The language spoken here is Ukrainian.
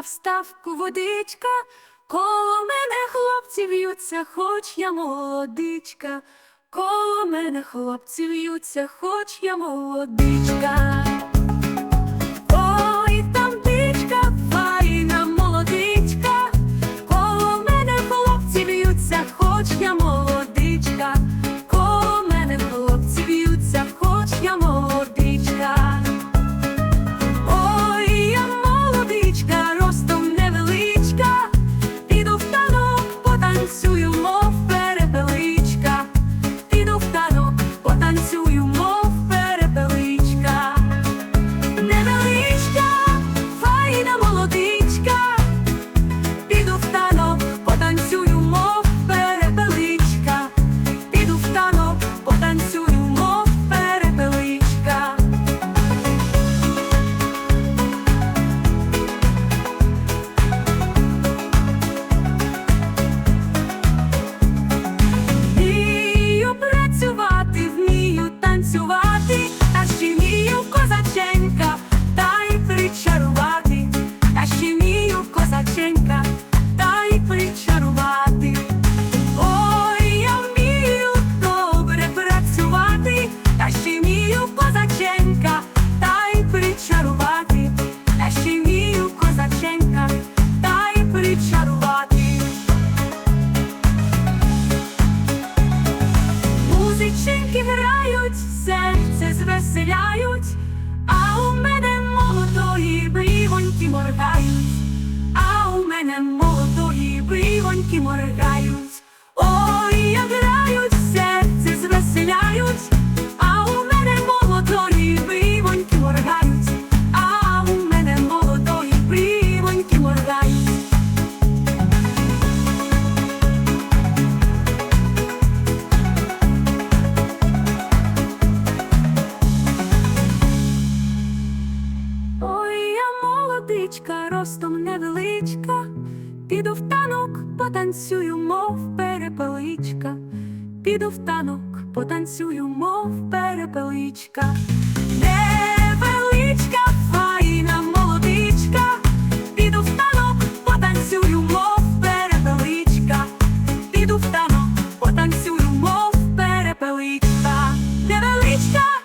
вставку водичка, коло мене хлопці в'ються, хоч я молодичка, коло мене хлопці в'ються, хоч я молодичка. грають, серце звеселяють, а у мене молодої брівоньки моргають, а у мене молодої брівоньки моргають. водичка, ростом невеличка, піду в танок, потанцюю, мов перепеличка, піду в танок, потанцюю, мов перепеличка. Піду в Танок потанцюю, мов перепеличка, невеличка.